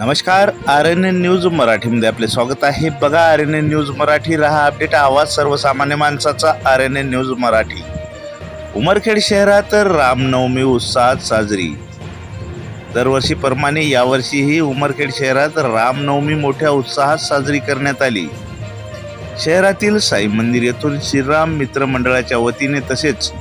नमस्कार R N N news मराठीमध्ये आपले स्वागत आहे. बघा R N N news Marathi रहा अपडेट आवाज सर्वसामान्य माणसाचा R N N news Marathi. Umarkhed शहरात रामनवमी उत्साहात साजरी. दरवर्षीप्रमाणे यावर्षीही उमरखेड शहरात रामनवमी मोठ्या उत्साहात साजरी करण्यात आली. शहरातील साई मंदिर येथून श्रीराम मित्र मंडळाच्या वतीने तसेच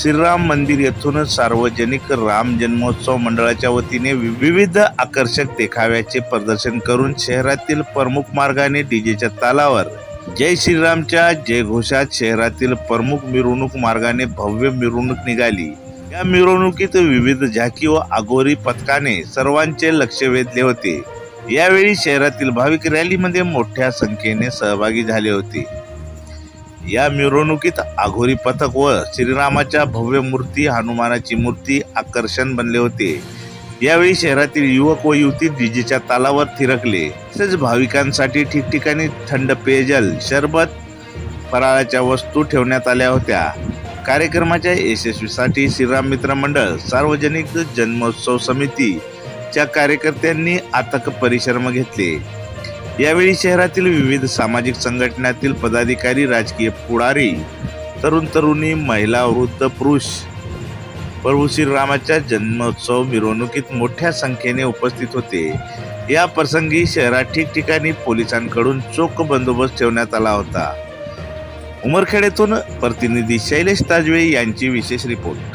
श्रीराम मंदिर येथूनच सार्वजनिक राम जन्मोत्सव मंडळाच्या वतीने वि- विविध आकर्षक देखाव्याचे प्रदर्शन करून शहरातील प्रमुख मार्गाने डीजेच्या तालावर जय श्रीरामच्या जयघोषात शहरातील प्रमुख मिरवणूक मार्गाने भव्य मिरवणूक निघाली. या मिरवणुकीत विविध झाकी व आगोरी पथकाने सर्वांचे लक्ष वेधले होते. यावेळी शहरातील भाविक रॅलीमध्ये मोठ्या संख्येने सहभागी झाले होते. या मिरवणुकीत आघोरी पथक व श्रीरामाच्या भव्य मूर्ती हनुमानाची मूर्ती आकर्षण बनले होते. यावेळी शहरातील युवक व युवती डीजेच्या तालावर थिरकले. तसेच भाविकांसाठी ठिकठिकाणी थंड पेयजल शरबत फराळाच्या वस्तू ठेवण्यात आल्या होत्या. कार्यक्रमाच्या यशस्वीसाठी श्रीराम मित्र मंडळ सार्वजनिक जन्मोत्सव समितीच्या कार्यकर्त्यांनी आतक परिश्रम घेतले. यावेळी शहरातील विविध सामाजिक संघटनातील पदाधिकारी राजकीय पुढारी तरुण तरुणी महिला वृद्ध पुरुष प्रभू श्रीरामाच्या जन्मोत्सव मिरवणुकीत मोठ्या संख्येने उपस्थित होते. या प्रसंगी शहरात ठिकठिकाणी पोलिसांकडून चोख बंदोबस्त ठेवण्यात आला होता. उमरखेड्यातून प्रतिनिधी शैलेश ताजवे यांची विशेष रिपोर्ट.